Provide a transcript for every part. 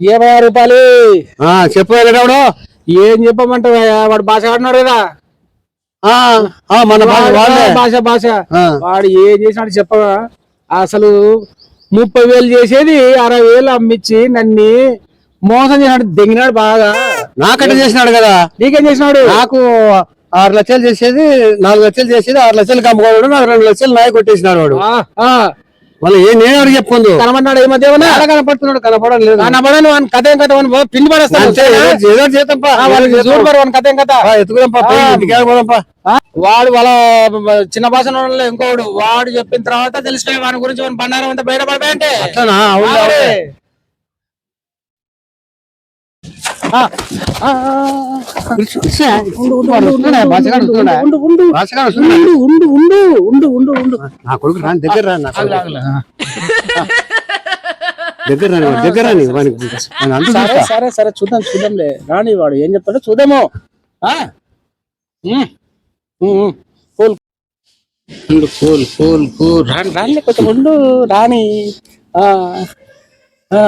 ఇరవై రూపాయలు. ఆ, చెప్పు వెళ్ళేటప్పుడు ఏం చెప్పమంటావు వాడు భాష ఆడినాడు కదా. ఆ, ఆ, మన భాష భాష. వాడు ఏం చేసినాడు చెప్పగా అసలు ముప్పై వేలు చేసేది అరవై వేలు అమ్మిచ్చి నన్ను మోసం చేసినాడు దెంగినాడు బాగా. నాకట్ట చేసినాడు కదా. నీకేం చేసినాడు? నాకు ఆరు లక్షలు చేసేది నాలుగు లక్షలు చేసేది ఆరు లక్షలు అమ్ముకోవడం నాకు రెండు లక్షలు నాయ కొట్టేసినాడు వాడు. మళ్ళీ ఏ నేను ఎవరికి చెప్పుకుందు. కనబడినాడు ఈ మధ్య ఏమన్నా? కనపడుతున్నాడు కనపడడం లేదు. కథ ఏం కథ? పిండి పడేస్తాను ఏదో- కథ ఏం కథ? వాడు వాళ్ళ చిన్న భాష ఇంకోడు. వాడు చెప్పిన తర్వాత తెలిసిపోయి వాని గురించి బండారం అంతా బయటపడిపోయంటే అట్లనా? నా కొడుకు రాని దగ్గర రాని. దగ్గర రాని దగ్గర రాని వానికి సరే. సరే సరే చూద్దాం చూద్దాంలే రాని వాడు ఏం చెప్తాడో చూద్దాము. కూల్ ఉండు కూల్ కూల్ కూల్ రాని రాని కొంచెం ఉండు రాని ఆ, ఆ.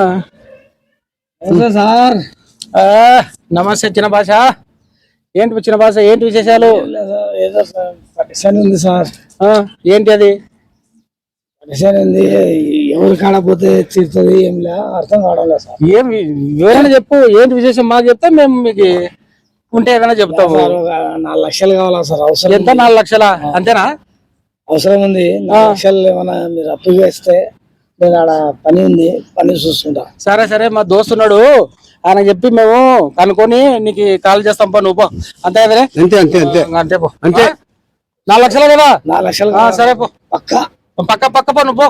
సార్ నమస్తే చిన్న భాష ఏంటి చిన్న భాష ఏంటి విశేషాలు? ఏదో ఉంది సార్. ఏంటి అది? ఉంది. ఎవరు కాడపోతే తీరుతుంది ఏం లే అర్థం కావడం లేదు సార్. ఏం వివరణ చెప్పు. ఏంటి విశేషం? మాకు చెప్తే మేము మీకు ఉంటే ఏదైనా చెప్తాము. నాలుగు లక్షలు కావాలా సార్? అవసరం ఎంత? నాలుగు లక్షల? అంతేనా? అవసరం ఉంది. నాలుగు లక్షలు ఏమైనా మీరు అప్పుగా ఇస్తే నేను ఆడ పని ఉంది. పని చూస్తుంటా సరే సరే మా దోస్తున్నాడు ఆయన చెప్పి మేము కనుక్కొని నీకు కాల్ చేస్తాం పో నువ్వు పో. అంతే కదరే అంతే అంతే అంతే. అంతే పో. అంతే. నాలుగు లక్షలు కదా? నాలుగు లక్షలు? సరే పో. పక్క. పక్క పక్క పో నువ్వు పో.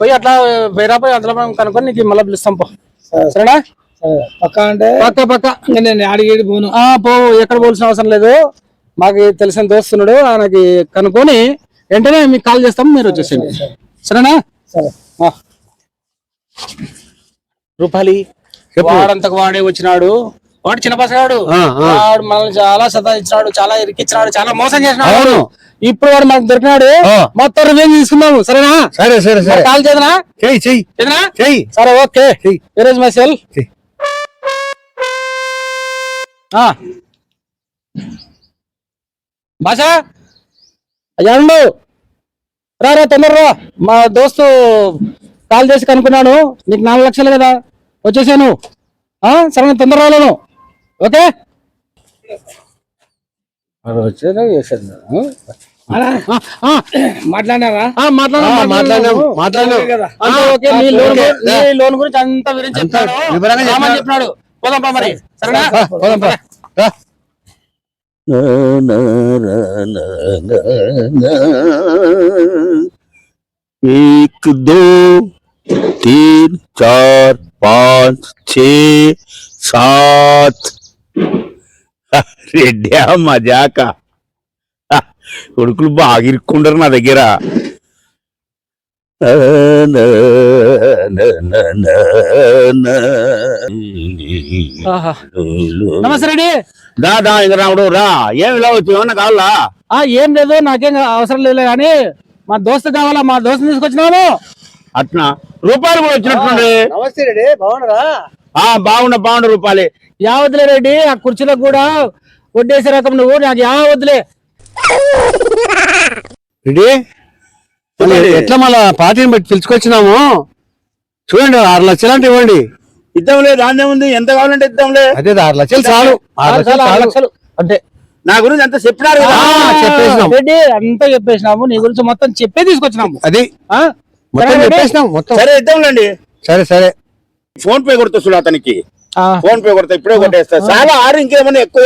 పోయి అట్లా వేరే పోయి అందులో మనం కనుక్కొని నీకు మళ్ళీ పిలుస్తాం పో. సరే, సరేనా? సరే. పక్క అంటే? పక్క పక్క. నేను ఆడిగేడి పోను. ఆ పో ఎక్కడ పోవాల్సిన అవసరం లేదు. మాకు తెలిసిన దోస్తున్నాడు ఆయనకి కనుక్కొని వెంటనే మీకు కాల్ చేస్తాం మీరు వచ్చేసేయండి. సరేనా? సరే. ఆ. రూపాలి. వాడంతకు వాడే వచ్చినాడు. వాడు చిన్న పసగాడు. వాడు మనల్ని చాలా సతాయించినాడు చాలా ఇరికిచ్చినాడు చాలా మోసం చేసినాడు. ఇప్పుడు వాడు మనకు దొరికినాడు. మొత్తం రివెంజ్ తీసుకుందాము సరేనా? సరే సరే సరే. కాల్ చేదనా చెయ్యి చెయ్యి. చేదనా చెయ్యి. సరే ఓకే. ఇరేజ్ మై సెల్ భాష అయ్యా ఉండు. రా రా తొందర రా. మా దోస్తు కాల్ చేసి కనుక్కున్నాను నీకు నాలుగు లక్షలు కదా. వచ్చేసాను ఆ, సరే తొందర రాలేను ఓకే వచ్చేదా చేశాను మాట్లాడారా మాట్లాడాను మాట్లాడినాం మాట్లాడినాం కదా అంతా ఓకే నీ లోన్ ఓకే. గు- నీ లోన్ గురించి అంతా వివరించి చెప్తాడు వివరంగా రామని చెప్పినాడు పోదాం పా మరి సరేనా రా, పోదాంపా. రా. एक दो तीन चार पाच छे सात రెడ్డా మజాక హ, కొడుకులు బాగా ఇరుక్కుంటారు నా దగ్గర ఆహా. నమస్తే రెడ్డి దా దా ఇంక రాముడు రా ఏమి ఇలా వచ్చి ఏమన్నా కావాలా ఆ ఏం లేదు నాకేం అవసరం లేదు కానీ మా దోస్తు కావాలా మా దోస్తు తీసుకొచ్చినాను అట్నా. రూపాయలు కూడా వచ్చినట్టుండే. నమస్తే రెడ్డి బాగున్నారా? ఆ బాగుండ బాగుండ రూపాయలే. యావద్దులే రెడ్డి ఆ కుర్చీలకు కూడా వడ్డేసే రకం నువ్వు నాకు యావద్దులే. రెడ్డి ఎట్లా మళ్ళా పార్టీని బట్టి పిలుచుకొచ్చినాము? చూడండి ఆరు లక్షలు అంటే ఇవ్వండి. ఇద్దాంలే దాన్నే ఉంది. ఎంత కావాలంటే ఇద్దాంలే. అదే ఆరు లక్షలు చాలు. ఆరు లక్షలు ఆరు లక్షలు. అంతే నా గురించి అంత చెప్పినారు కదా. చెప్పేసినాం. రెడ్డి అంతా చెప్పేసినాము. నీ గురించి మొత్తం చెప్పే తీసుకొచ్చినాము. అది. ఆ? మొత్తం సరే రెడ్డి? చెప్పేసినాం మొత్తం. సరే ఇద్దాంలేండి సరే సరే. ఫోన్ పే కొడుతా చూడు అతనికి. ఆ, ఫోన్ పే కొడతా ఇప్పుడే కొట్టేస్తా. చాలా ఆరు ఇంకేమన్నా ఎక్కువ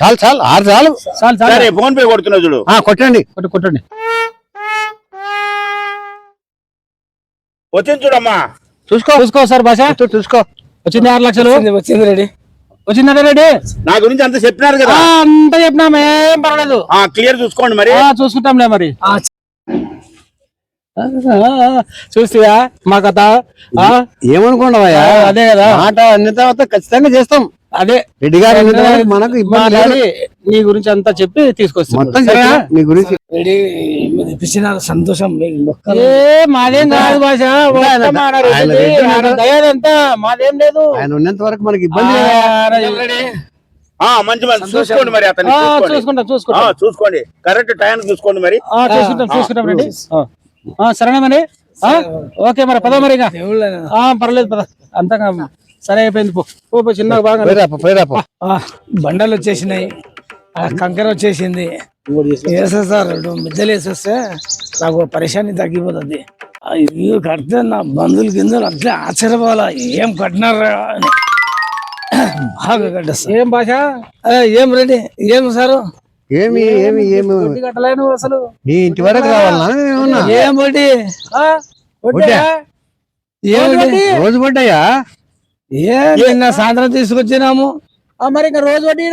చాలు చాలు ఆరు చాలు. చాలు సరే ఫోన్ పే కొడుతున్నా చూడు. ఆ కొట్టండి. కొట్టు కొట్టండి. వచ్చింది చూడమ్మా. చూసుకో. చూసుకో సార్ భాష చూసుకో వచ్చింది ఆరు లక్షలు. వచ్చింది వచ్చింది రెడీ. వచ్చిందా రెడ్డి నా గురించి అంత చెప్పినారు కదా. ఆ, అంతా చెప్పినాం ఏం పర్వాలేదు. ఆ క్లియర్ చూసుకోండి మరి. ఆ, చూసుకుంటాంలే మరి. ఆ, చూస్తివా మా కథ? ఆ, అదే కదా. మాట అన్న తర్వాత ఖచ్చితంగా చేస్తాం. అదే. రెడ్డి గారు మనకు ఇబ్బంది నీ గురించి అంతా చెప్పి తీసుకొస్తాం. మొత్తం చెప్పినా నీ గురించి. రెడీ మీరు ఇప్పించిన సంతోషం ఏ మాదేం కాదు భాష. దయాదంతా మాదేం లేదు. ఆయన ఉన్నంత వరకు మనకి ఇబ్బంది లేదు. ఆ మంచి మంచి చూసుకోండి మరి చూసుకోండి. చూసుకుంటాం ఆ, చూసుకుంటాం చూసుకోండి. కరెక్ట్ టైం చూసుకోండి మరి. ఆ, చూసుకుంటాం చూసుకుంటాం సరేనా మరి ఆ, ఓకే మరి పద మరి ఇక. దేవుళ్ళైనా. ఆ, పర్లేదు పద. అంతగా సరే అయిపోయింది పో. పో, చిన్నగా బాగా బండలు వచ్చేసినాయి. ఆ కంకర వచ్చేసింది. వేసేస్తారు రెండు మిద్దెలు వేసేస్తే నాకు పరిశాన్ని తగ్గిపోతుంది. ఆ ఇల్లు కడితే నా బంధువులు గింజలు అట్లే ఆశ్చర్యపోవాలా. ఏం కట్టినారా అని. బాగా కట్టేస్తా. ఏం భాష ఏం రెడీ? ఏం సారు? ఏమి ఏమి ఏమి కట్టలేను అసలు. నీ ఇంటి వరకు ఏం వడ్డీ వడ్డీ? రోజు పడ్డాయా ఏం నిన్న సాయంత్రం తీసుకొచ్చినాము. ఆ, మరి ఇంకా రోజు వడ్డీ.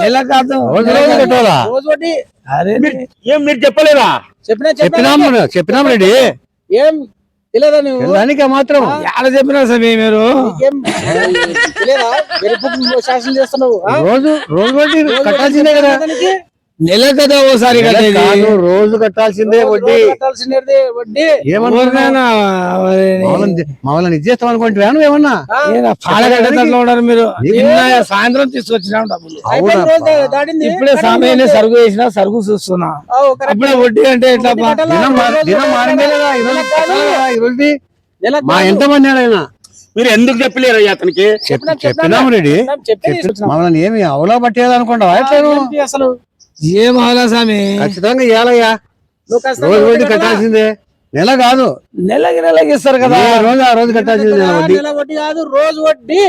నెల కాదు. రోజు రోజు కట్టాలా రోజు వడ్డీ అరే ఏం మీరు చెప్పలేదా? చెప్పినా చెప్పినాం? చెప్పినా చెప్పినాం రెడ్డి ఏం? తెలియదా నువ్వు? దానికి మాత్రం. ఆడ చెప్పినా సమీ మీరు? శాసనం చేస్తున్నావు? రోజు రోజు కట్టాల్సిందే కదా. నెల కదా ఓసారి రోజు కట్టాల్సిందే వడ్డీ. మామూలు ఇచ్చేస్తాం అనుకుంటున్నా నువ్వు ఏమన్నా? పాలగడ్డలో ఉన్నారు మీరు? నిన్న సాయంత్రం తీసుకొచ్చినాం డబ్బులు. ఇప్పుడే సమయాన్ని సరుకు వేసినా సరుకు చూస్తున్నా. అప్పుడే వడ్డీ అంటే ఎట్లా మా కాదు. ఎంత మంది ఆయన? మీరు ఎందుకు చెప్పలేరు అయ్యా అతనికి? చెప్పినా- చెప్పినాం రెడ్డి. మమ్మల్ని ఏమి అవలా ఏంటి అసలు? ఏం అవలా స్వామి ఖచ్చితంగా ఇవ్వాలయ్యా రోజు వడ్డీ కట్టాలా? కట్టాల్సిందే. నెల కాదు. నెలకి నెలకి ఇస్తారు కదా. ఏ రోజు ఆ రోజు కట్టాల్సిందే నెల వడ్డీ. నెల వడ్డీ కాదు రోజు వడ్డీ.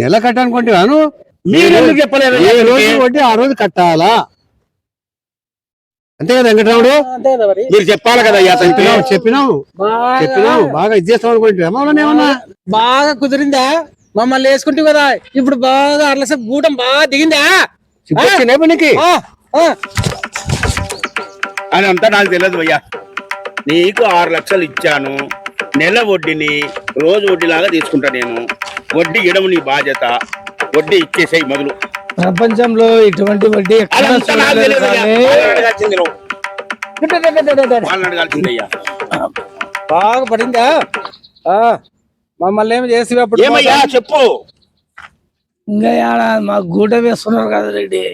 నెల కట్టాలనుకుంటున్నాను మీరు ఎందుకు చెప్పలేరు? ఏ? రోజు వడ్డీ ఆ రోజు కట్టాలా? అంతే కదా వెంకటరాముడు? అంతే కదా మరి. మీరు చెప్పాలి కదా అతనికి చెప్పినాం చెప్పినాం బాగా చెప్పినాం బాగా ఇచ్చేస్తాం అనుకుంటున్నా మమ్మల్ని ఏమన్నా? బాగా కుదిరిందా? మమ్మల్ని వేసుకుంటే కదా. ఇప్పుడు బాగా అట్లా గూటం బాగా దిగిందా? చిన్న పనికి ఆ, ఆ. అని అంతా నాకు తెలియదు అయ్యా నీకు ఆరు లక్షలు ఇచ్చాను. నెల వడ్డీని రోజు వడ్డీలాగా తీసుకుంటా నేను. వడ్డీ ఇడము నీ బాధ్యత. వడ్డీ ఇచ్చేసేయి మొదలు. ప్రపంచంలో ఇటువంటి వడ్డీ అదంతా నాకు బాగా పడిందా? ఆ, మమ్మల్ని ఏమి చేసి అప్పుడు? ఏమయ్యా చెప్పు. ఇంకా ఆడ మా గూట వేస్తున్నారు కదా రెడ్డి.